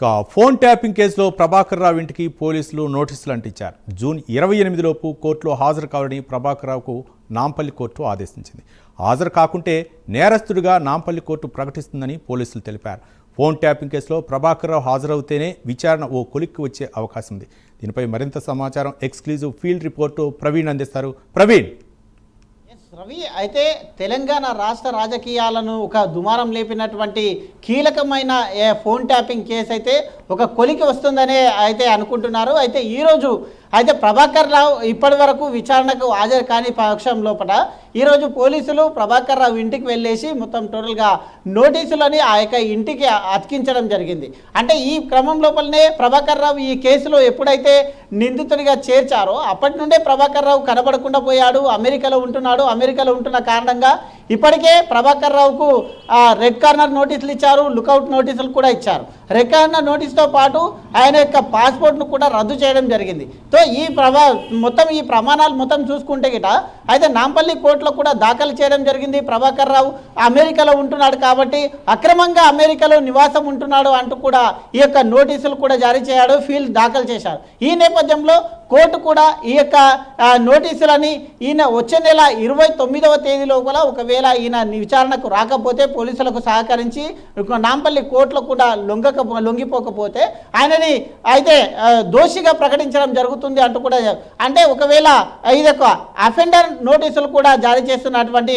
ఇక phone tapping కేసులో ప్రభాకర్ రావు ఇంటికి పోలీసులు నోటీసులు అంటించారు. జూన్ ఇరవై ఎనిమిదిలోపు కోర్టులో హాజరు కావాలని ప్రభాకర్ రావుకు నాంపల్లి కోర్టు ఆదేశించింది. హాజరు కాకుంటే నేరస్తుడిగా నాంపల్లి కోర్టు ప్రకటిస్తుందని పోలీసులు తెలిపారు. ఫోన్ ట్యాపింగ్ కేసులో ప్రభాకర్ రావు హాజరవుతేనే విచారణ ఓ కొలిక్కి వచ్చే అవకాశం ఉంది. దీనిపై మరింత సమాచారం ఎక్స్క్లూజివ్ ఫీల్డ్ రిపోర్టు ప్రవీణ్ అందిస్తారు. ప్రవీణ్! రవి అయితే తెలంగాణ రాష్ట్ర రాజకీయాలను ఒక దుమారం లేపినటువంటి కీలకమైన ఫోన్ ట్యాపింగ్ కేసు అయితే ఒక కొలికి వస్తుందనే అయితే అనుకుంటున్నారు. అయితే ఈరోజు అయితే ప్రభాకర్ రావు ఇప్పటి వరకు విచారణకు హాజరు కాని పక్షం లోపల ఈరోజు పోలీసులు ప్రభాకర్ రావు ఇంటికి వెళ్ళేసి మొత్తం టోటల్గా నోటీసులని ఆ యొక్క ఇంటికి అతికించడం జరిగింది. అంటే ఈ క్రమం లోపలనే ప్రభాకర్ రావు ఈ కేసులో ఎప్పుడైతే నిందితుడిగా చేర్చారో అప్పటి నుండే ప్రభాకర్ రావు కనబడకుండా పోయాడు అమెరికాలో ఉంటున్నాడు అమెరికాలో ఉంటున్న కారణంగా ఇప్పటికే ప్రభాకర్ రావుకు ఆ, రెడ్ కార్నర్ నోటీసులు ఇచ్చారు లుకౌట్ నోటీసులు కూడా ఇచ్చారు. రెడ్ కార్నర్ నోటీస్తో పాటు ఆయన యొక్క పాస్పోర్ట్ను కూడా రద్దు చేయడం జరిగింది. సో ఈ ప్రభా మొత్తం ఈ ప్రమాణాలు మొత్తం చూసుకుంటే గిట అయితే నాంపల్లి కోర్టులో కూడా దాఖలు చేయడం జరిగింది ప్రభాకర్ రావు. అమెరికాలో ఉంటున్నాడు కాబట్టి అక్రమంగా అమెరికాలో నివాసం ఉంటున్నాడు అంటూ కూడా ఈ యొక్క నోటీసులు కూడా జారీ చేయడు ఫీల్డ్ దాఖలు చేశారు. ఈ నేపథ్యంలో కోర్టు కూడా ఈ యొక్క నోటీసులని ఈయన వచ్చే నెల ఇరవై తొమ్మిదవ తేదీ లోపల ఒకవేళ ఈయన విచారణకు రాకపోతే పోలీసులకు సహకరించి నాంపల్లి కోర్టులో కూడా లొంగక లొంగిపోకపోతే ఆయనని అయితే దోషిగా ప్రకటించడం జరుగుతుంది అంటూ కూడా అంటే ఒకవేళ ఇది ఒక అఫెండర్ నోటీసులు కూడా జారీ చేస్తున్నటువంటి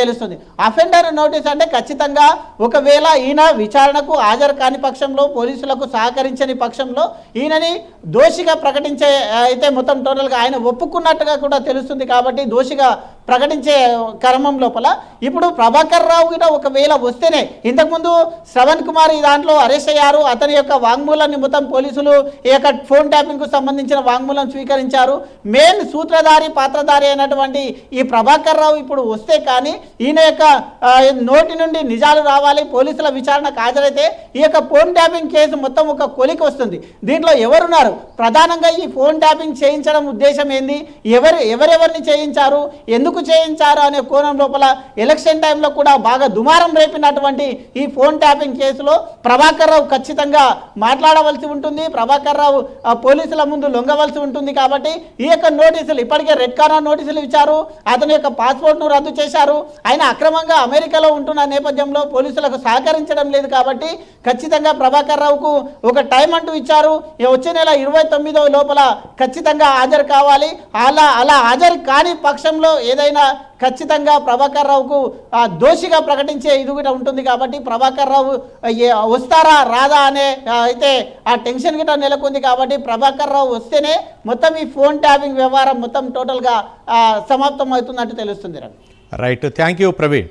తెలుస్తుంది. అఫెండర్ నోటీస్ అంటే ఖచ్చితంగా ఒకవేళ ఈయన విచారణకు హాజరు కాని పక్షంలో పోలీసులకు సహకరించని పక్షంలో ఈయనని దోషిగా ప్రకటించే అయితే మొత్తం టోటల్గా ఆయన ఒప్పుకున్నట్టుగా కూడా తెలుస్తుంది కాబట్టి దోషిగా ప్రకటించే క్రమం లోపల ఇప్పుడు ప్రభాకర్ రావు కూడా ఒకవేళ వస్తేనే ఇంతకుముందు శ్రవణ్ కుమార్ ఈ దాంట్లో అరెస్ట్ అయ్యారు అతని యొక్క వాంగ్మూలం మొత్తం పోలీసులు ఈ యొక్క ఫోన్ ట్యాపింగ్కు సంబంధించిన వాంగ్మూలం స్వీకరించారు. మెయిన్ సూత్రధారి పాత్రధారి అయినటువంటి ఈ ప్రభాకర్ రావు ఇప్పుడు వస్తే కానీ ఈయన యొక్క నోటి నుండి నిజాలు రావాలి పోలీసుల విచారణకు హాజరైతే ఈ యొక్క ఫోన్ ట్యాపింగ్ కేసు మొత్తం ఒక కొలికి వస్తుంది. దీంట్లో ఎవరున్నారు? ప్రధానంగా ఈ ఫోన్ ట్యాపింగ్ చేయించడం ఉద్దేశం ఏంది? ఎవరు ఎవరెవరిని చేయించారు? ఎందుకు చేయించారు అనే కోణం లోపల ఎలక్షన్ టైంలో కూడా బాగా దుమారం రేపినటువంటి ఈ ఫోన్ ట్యాపింగ్ కేసులో ప్రభాకర్ రావు ఖచ్చితంగా మాట్లాడవలసి ఉంటుంది. ప్రభాకర్ రావు పోలీసుల ముందు లొంగవలసి ఉంటుంది కాబట్టి ఈ యొక్క నోటీసులు ఇప్పటికే రెడ్ కార్నర్ నోటీసులు ఇచ్చారు. అతని యొక్క పాస్పోర్ట్ను రద్దు చేశారు. ఆయన అక్రమంగా అమెరికాలో ఉంటున్న నేపథ్యంలో పోలీసులకు సహకరించడం లేదు కాబట్టి ఖచ్చితంగా ప్రభాకర్ రావుకు ఒక టైం అంటూ ఇచ్చారు. వచ్చే నెల ఇరవై తొమ్మిదో లోపల ఖచ్చితంగా హాజరు కావాలి. అలా అలా హాజరు కాని పక్షంలో ఏదైనా ఖచ్చితంగా ప్రభాకర్ రావుకు దోషిగా ప్రకటించే ఇది కూడా ఉంటుంది కాబట్టి ప్రభాకర్ రావు వస్తారా రాదా అనే అయితే ఆ టెన్షన్ గిట్ట నెలకొంది కాబట్టి ప్రభాకర్ రావు వస్తేనే మొత్తం ఈ ఫోన్ ట్యాపింగ్ వ్యవహారం మొత్తం టోటల్గా సమాప్తం అవుతుందంటూ తెలుస్తుంది రైట్. Thank you Praveen.